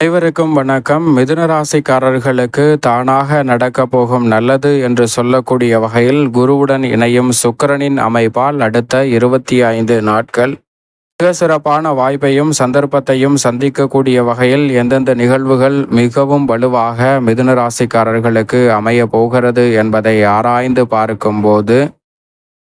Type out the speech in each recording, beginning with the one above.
அனைவருக்கும் வணக்கம். மிதுன ராசிக்காரர்களுக்கு தானாக நடக்க போகும் நல்லது என்று சொல்லக்கூடிய வகையில் குருவுடன் இணையும் சுக்கிரனின் அமைப்பால் அடுத்த இருபத்தி ஐந்து நாட்கள் மிக சிறப்பான வாய்ப்பையும் சந்தர்ப்பத்தையும் சந்திக்கக்கூடிய வகையில் எந்தெந்த நிகழ்வுகள் மிகவும் வலுவாக மிதுன ராசிக்காரர்களுக்கு அமைய போகிறது என்பதை ஆராய்ந்து பார்க்கும்போது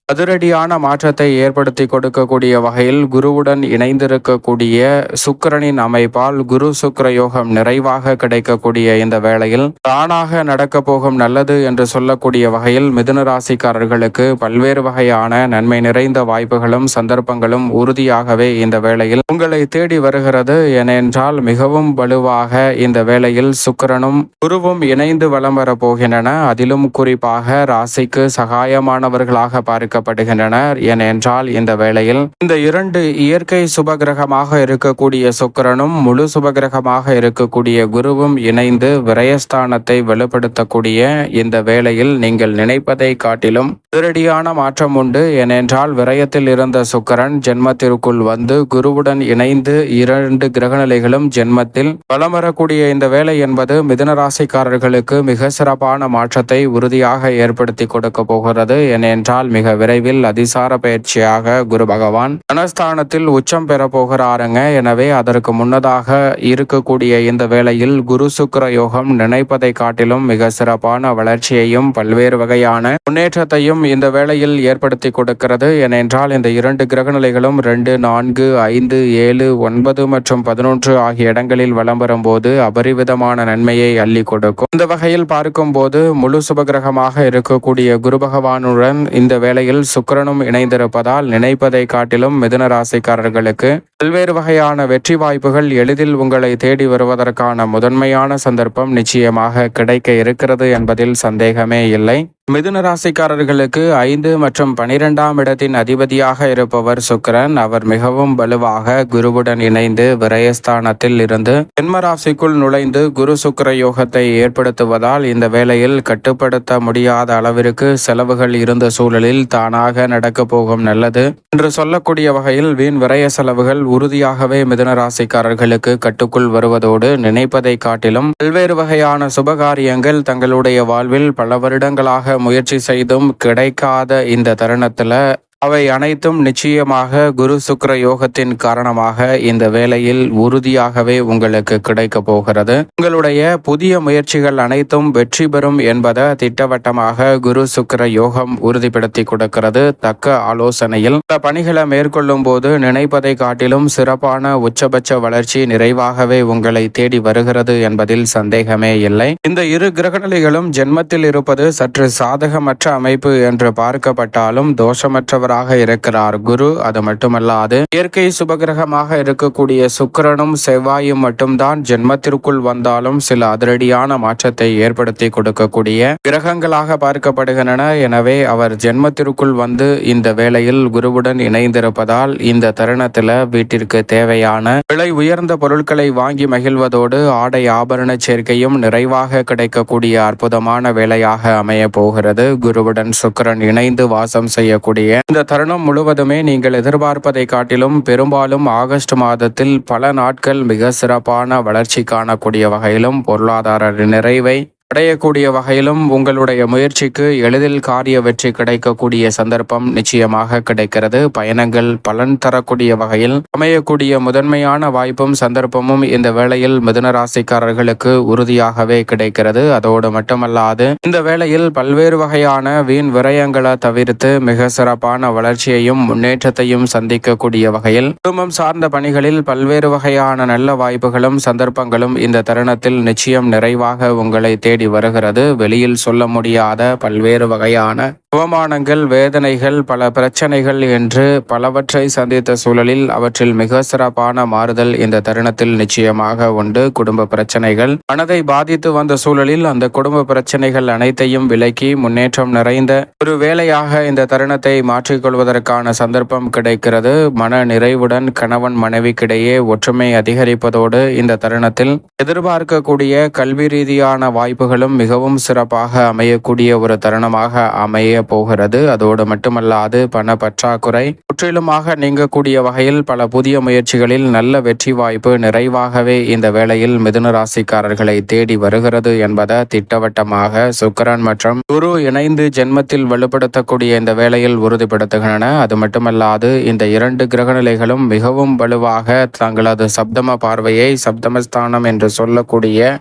அதிரடியான மாற்றத்தை ஏற்படுத்தி கொடுக்கக்கூடிய வகையில் குருவுடன் இணைந்திருக்கக்கூடிய சுக்கிரனின் அமைப்பால் குரு சுக்கர யோகம் நிறைவாக கிடைக்கக்கூடிய இந்த வேளையில் தானாக நடக்க போகும் நல்லது என்று சொல்லக்கூடிய வகையில் மிதுன ராசிக்காரர்களுக்கு பல்வேறு வகையான நன்மை நிறைந்த வாய்ப்புகளும் சந்தர்ப்பங்களும் உறுதியாகவே இந்த வேளையில் உங்களை தேடி வருகிறது. ஏனென்றால் மிகவும் வலுவாக இந்த வேளையில் சுக்கிரனும் குருவும் இணைந்து வலம் வரப் போகின்றன. அதிலும் குறிப்பாக ராசிக்கு சகாயமானவர்களாக பார்க்க பார்க்கப்படுகின்றனர் ஏனென்றால் இந்த வேளையில் இந்த இரண்டு இயற்கை சுபகிரகமாக இருக்கக்கூடிய சுக்கரனும் முழு சுபகிரகமாக இருக்கக்கூடிய குருவும் இணைந்து விரயஸ்தானத்தை வெளிப்படுத்தக்கூடிய இந்த வேளையில் நீங்கள் நினைப்பதை காட்டிலும் அதிரடியான மாற்றம் உண்டு. ஏனென்றால் விரயத்தில் இருந்த சுக்கரன் ஜென்மத்திற்குள் வந்து குருவுடன் இணைந்து இரண்டு கிரகநிலைகளும் ஜென்மத்தில் வலம் வரக்கூடிய இந்த வேலை என்பது மிதுனராசிக்காரர்களுக்கு மிக சிறப்பான மாற்றத்தை உறுதியாக ஏற்படுத்தி கொடுக்க போகிறது. ஏனென்றால் மிக விரைவில் அதிசார பயிற்சியாக குரு பகவான் தனஸ்தானத்தில் உச்சம் பெற போகிறாருங்க. எனவே அதற்கு முன்னதாக இருக்கக்கூடிய இந்த வேளையில் குரு சுக்கர யோகம் நினைப்பதை காட்டிலும் மிக சிறப்பான வளர்ச்சியையும் பல்வேறு வகையான முன்னேற்றத்தையும் இந்த வேளையில் ஏற்படுத்தி கொடுக்கிறது. ஏனென்றால் இந்த இரண்டு கிரகநிலைகளும் ரெண்டு நான்கு ஐந்து ஏழு ஒன்பது மற்றும் பதினொன்று ஆகிய இடங்களில் வலம் வரும்போது அபரிவிதமான நன்மையை அள்ளி கொடுக்கும். இந்த வகையில் பார்க்கும்போது முழு சுபகிரகமாக இருக்கக்கூடிய குரு பகவானுடன் இந்த வேளையில் சுக்கரனும் இணைந்திருப்பதால் நினைப்பதை காட்டிலும் மிதுன ராசிக்காரர்களுக்கு பல்வேறு வகையான வெற்றி வாய்ப்புகள் எளிதில் உங்களை தேடி வருவதற்கான முதன்மையான சந்தர்ப்பம் நிச்சயமாக கிடைக்க இருக்கிறது என்பதில் சந்தேகமே இல்லை. மிதுன ராசிக்காரர்களுக்கு ஐந்து மற்றும் பனிரெண்டாம் இடத்தின் அதிபதியாக இருப்பவர் சுக்கரன். அவர் மிகவும் வலுவாக குருவுடன் இணைந்து விரயஸ்தானத்தில் இருந்து ஜென்ம ராசிக்குள் நுழைந்து குரு சுக்கர யோகத்தை ஏற்படுத்துவதால் இந்த வேளையில் கட்டுப்படுத்த முடியாத அளவிற்கு செலவுகள் இருந்த சூழலில் தானாக நடக்க போகும் நல்லது. என்று சொல்லக்கூடிய வகையில் வீண் விரய செலவுகள் உறுதியாகவே மிதுன ராசிக்காரர்களுக்கு கட்டுக்குள் வருவதோடு நினைப்பதை காட்டிலும் பல்வேறு வகையான சுபகாரியங்கள் தங்களுடைய வாழ்வில் பல வருடங்களாக முயற்சி செய்தும் கிடைக்காத இந்த தருணத்தில் அவை அனைத்தும் நிச்சயமாக குரு சுக்கர யோகத்தின் காரணமாக இந்த வேளையில் உறுதியாகவே உங்களுக்கு கிடைக்க போகிறது. உங்களுடைய புதிய முயற்சிகள் அனைத்தும் வெற்றி பெறும் என்பதை திட்டவட்டமாக குரு சுக்கர யோகம் உறுதிப்படுத்தி கொடுக்கிறது. தக்க ஆலோசனையில் இந்த பணிகளை மேற்கொள்ளும் போது நினைப்பதை காட்டிலும் சிறப்பான உச்சபட்ச வளர்ச்சி நிறைவாகவே உங்களை தேடி வருகிறது என்பதில் சந்தேகமே இல்லை. இந்த இரு கிரகநிலைகளும் ஜென்மத்தில் இருப்பது சற்று சாதகமற்ற அமைப்பு என்று பார்க்கப்பட்டாலும் தோஷமற்றவர் பெற்றவராக இருக்கிறார். குரு அது மட்டுமல்லாது இயற்கை சுபகிரகமாக இருக்கக்கூடிய சுக்கரனும் செவ்வாயும் மட்டும்தான் ஜென்மத்திற்குள் வந்தாலும் சில அதிரடியான மாற்றத்தை ஏற்படுத்தி கொடுக்கக்கூடிய கிரகங்களாக பார்க்கப்படுகின்றன. எனவே அவர் ஜென்மத்திற்குள் வந்து இந்த வேளையில் குருவுடன் இணைந்திருப்பதால் இந்த தருணத்தில் வீட்டிற்கு தேவையான விலை உயர்ந்த பொருட்களை வாங்கி மகிழ்வதோடு ஆடை ஆபரண சேர்க்கையும் நிறைவாக கிடைக்கக்கூடிய அற்புதமான வேலையாக அமைய போகிறது. குருவுடன் சுக்கரன் இணைந்து வாசம் செய்யக்கூடிய இந்த இந்த தருணம் முழுவதுமே நீங்கள் எதிர்பார்ப்பதை காட்டிலும் பெரும்பாலும் ஆகஸ்ட் மாதத்தில் பல நாட்கள் மிக சிறப்பான வளர்ச்சி காணக்கூடிய வகையிலும் பொருளாதார நிறைவை அடையக்கூடிய வகையிலும் உங்களுடைய முயற்சிக்கு எளிதில் காரிய வெற்றி கிடைக்கக்கூடிய சந்தர்ப்பம் நிச்சயமாக கிடைக்கிறது. பயணங்கள் பலன் தரக்கூடிய வகையில் அமையக்கூடிய முதன்மையான வாய்ப்பும் சந்தர்ப்பமும் இந்த வேளையில் மிதுன ராசிக்காரர்களுக்கு உறுதியாகவே கிடைக்கிறது. அதோடு மட்டுமல்லாது இந்த வேளையில் பல்வேறு வகையான வீண் விரயங்களை தவிர்த்து மிக சிறப்பான வளர்ச்சியையும் முன்னேற்றத்தையும் சந்திக்கக்கூடிய வகையில் குடும்பம் சார்ந்த பணிகளில் பல்வேறு வகையான நல்ல வாய்ப்புகளும் சந்தர்ப்பங்களும் இந்த தருணத்தில் நிச்சயம் நிறைவாக உங்களை தேடி தேடி வருகிறது. வெளியில் சொல்ல முடியாத பல்வேறு வகையான அவமானங்கள் வேதனைகள் பல பிரச்சனைகள் என்று பலவற்றை சந்தித்த சூழலில் அவற்றில் மிக சிறப்பான மாறுதல் இந்த தருணத்தில் நிச்சயமாக உண்டு. குடும்ப பிரச்சனைகள் மனதை பாதித்து வந்த சூழலில் அந்த குடும்ப பிரச்சனைகள் அனைத்தையும் விலக்கி முன்னேற்றம் நிறைந்த ஒரு வேலையாக இந்த தருணத்தை மாற்றிக்கொள்வதற்கான சந்தர்ப்பம் கிடைக்கிறது. மன நிறைவுடன் கணவன் மனைவிக்கிடையே ஒற்றுமை அதிகரிப்பதோடு இந்த தருணத்தில் எதிர்பார்க்கக்கூடிய கல்வி ரீதியான வாய்ப்புகள் வாய்ப்புகளும் மிகவும் சிறப்பாக அமையக்கூடிய ஒரு தருணமாக அமைய போகிறது. அதோடு மட்டுமல்லாது பண பற்றாக்குறை முற்றிலுமாக நீங்கக்கூடிய வகையில் பல புதிய முயற்சிகளில் நல்ல வெற்றி வாய்ப்பு நிறைவாகவே இந்த வேளையில் மிதுன ராசிக்காரர்களை தேடி வருகிறது என்பதை திட்டவட்டமாக சுக்கரன் மற்றும் குரு இணைந்து ஜென்மத்தில் வலுப்படுத்தக்கூடிய இந்த வேளையில் உறுதிப்படுத்துகின்றன. அது மட்டுமல்லாது இந்த இரண்டு கிரகநிலைகளும் மிகவும் வலுவாக தங்களது சப்தம பார்வையை சப்தமஸ்தானம் என்று சொல்லக்கூடிய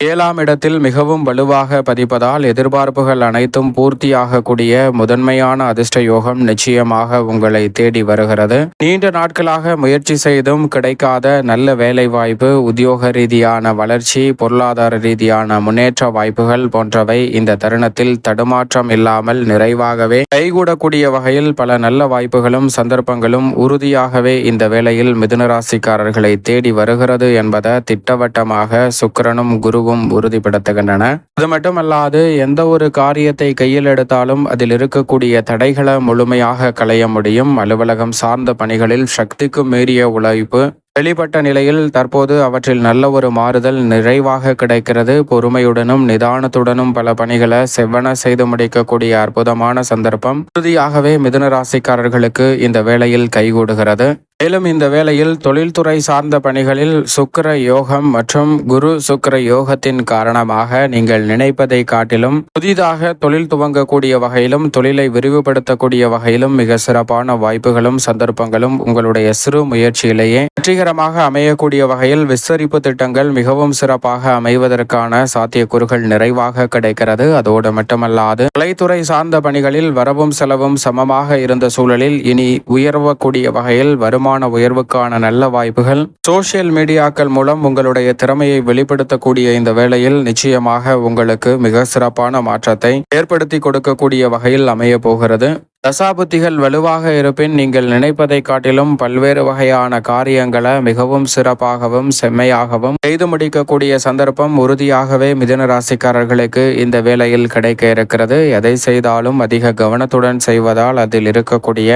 ஏழாம் இடத்தில் மிகவும் வலுவாக பதிப்பதால் எதிர்பார்ப்புகள் அனைத்தும் பூர்த்தியாகக்கூடிய முதன்மையான அதிர்ஷ்ட யோகம் நிச்சயமாக உங்களை தேடி வருகிறது. நீண்ட நாட்களாக முயற்சி செய்தும் கிடைக்காத நல்ல வேலை வாய்ப்பு உத்தியோக ரீதியான வளர்ச்சி பொருளாதார ரீதியான முன்னேற்ற வாய்ப்புகள் போன்றவை இந்த தருணத்தில் தடுமாற்றம் இல்லாமல் நிறைவாகவே கைகூடக்கூடிய வகையில் பல நல்ல வாய்ப்புகளும் சந்தர்ப்பங்களும் உறுதியாகவே இந்த வேளையில் மிதுனராசிக்காரர்களை தேடி வருகிறது என்பதை திட்டவட்டமாக சுக்கிரனும் குருவும் உறுதிப்படுத்துகின்றன. அது மட்டுமல்லாது எந்த ஒரு காரியத்தை கையில் எடுத்தாலும் அதில் இருக்கக்கூடிய தடைகளை முழுமையாக களைய முடியும். அலுவலகம் சார்ந்த பணிகளில் சக்திக்கு மீறிய உழைப்பு வெளிப்பட்ட நிலையில் தற்போது அவற்றில் நல்ல ஒரு மாறுதல் நிறைவாக கிடைக்கிறது. பொறுமையுடனும் நிதானத்துடனும் பல பணிகளை செவ்வன செய்து முடிக்கக்கூடிய அற்புதமான சந்தர்ப்பம். உறுதியாகவே மிதுன ராசிக்காரர்களுக்கு இந்த வேளையில் கைகூடுகிறது. மேலும் இந்த வேளையில் தொழில்துறை சார்ந்த பணிகளில் சுக்கர யோகம் மற்றும் குரு சுக்கர யோகத்தின் காரணமாக நீங்கள் நினைப்பதை காட்டிலும் புதிதாக தொழில் துவங்கக்கூடிய வகையிலும் தொழிலை விரிவுபடுத்தக்கூடிய வகையிலும் மிக சிறப்பான வாய்ப்புகளும் சந்தர்ப்பங்களும் உங்களுடைய சிறு முயற்சியிலேயே வெற்றிகரமாக அமையக்கூடிய வகையில் விஸ்தரிப்பு திட்டங்கள் மிகவும் சிறப்பாக அமைவதற்கான சாத்தியக்கூறுகள் நிறைவாக கிடைக்கிறது. அதோடு மட்டுமல்லாது கலைத்துறை சார்ந்த பணிகளில் வரவும் செலவும் சமமாக இருந்த சூழலில் இனி உயர்வக்கூடிய வகையில் வருமான உயர்வுக்கான நல்ல வாய்ப்புகள். சோசியல் மீடியாக்கள் மூலம் உங்களுடைய திறமையை வெளிப்படுத்தக்கூடிய இந்த வேளையில் நிச்சயமாக உங்களுக்கு மிக சிறப்பான மாற்றத்தை ஏற்படுத்தி கொடுக்கக்கூடிய வகையில் அமைய போகிறது. தசாபுத்திகள் வலுவாக இருப்பின் நீங்கள் நினைப்பதை காட்டிலும் பல்வேறு வகையான காரியங்களை மிகவும் சிறப்பாகவும் செம்மையாகவும் செய்து முடிக்கக்கூடிய சந்தர்ப்பம் உறுதியாகவே மிதுன ராசிக்காரர்களுக்கு இந்த வேளையில் கிடைக்க இருக்கிறது. எதை செய்தாலும் அதிக கவனத்துடன் செய்வதால் அதில் இருக்கக்கூடிய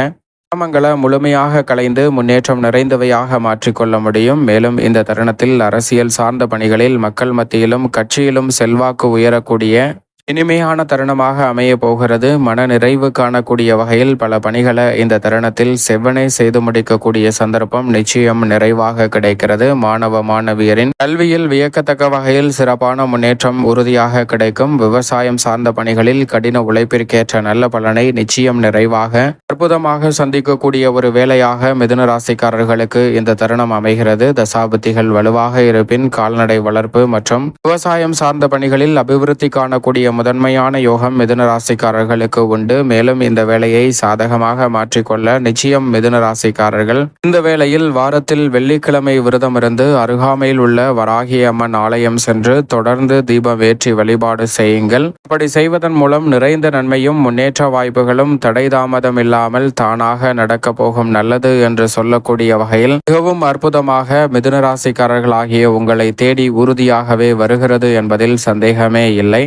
கிராமங்களை முழுமையாக கலைந்து முன்னேற்றம் நிறைந்தவையாக மாற்றிக்கொள்ள முடியும். மேலும் இந்த தருணத்தில் அரசியல் சார்ந்த பணிகளில் மக்கள் மத்தியிலும் கட்சியிலும் செல்வாக்கு உயரக்கூடிய இனிமையான தருணமாக அமைய போகிறது. மன நிறைவு காணக்கூடிய வகையில் பல பணிகளை இந்த தருணத்தில் செவ்வனே செய்து முடிக்கக்கூடிய சந்தர்ப்பம் நிச்சயம் நிறைவாக கிடைக்கிறது. மாணவ மாணவியரின் கல்வியில் வியக்கத்தக்க வகையில் சிறப்பான முன்னேற்றம் உறுதியாக கிடைக்கும். விவசாயம் சார்ந்த பணிகளில் கடின உழைப்பிற்கேற்ற நல்ல பலனை நிச்சயம் நிறைவாக அற்புதமாக சந்திக்கக்கூடிய ஒரு வேலையாக மிதுன ராசிக்காரர்களுக்கு இந்த தருணம் அமைகிறது. தசாபுத்திகள் வலுவாக இருப்பின் கால்நடை வளர்ப்பு மற்றும் விவசாயம் சார்ந்த பணிகளில் அபிவிருத்தி காணக்கூடிய முதன்மையான யோகம் மிதுன ராசிக்காரர்களுக்கு உண்டு. மேலும் இந்த வேலையை சாதகமாக மாற்றிக்கொள்ள நிச்சயம் மிதுன ராசிக்காரர்கள் இந்த வேளையில் வாரத்தில் வெள்ளிக்கிழமை விரதம் இருந்து அருகாமையில் உள்ள வராகி அம்மன் ஆலயம் சென்று தொடர்ந்து தீபம் ஏற்றி வழிபாடு செய்யுங்கள். அப்படி செய்வதன் மூலம் நிறைந்த நன்மையும் முன்னேற்ற வாய்ப்புகளும் தடை தாமதம் இல்லாமல் தானாக நடக்க போகும் நல்லது என்று சொல்லக்கூடிய வகையில் மிகவும் அற்புதமாக மிதுன ராசிக்காரர்களாகிய உங்களை தேடி உறுதியாகவே வருகிறது என்பதில் சந்தேகமே இல்லை.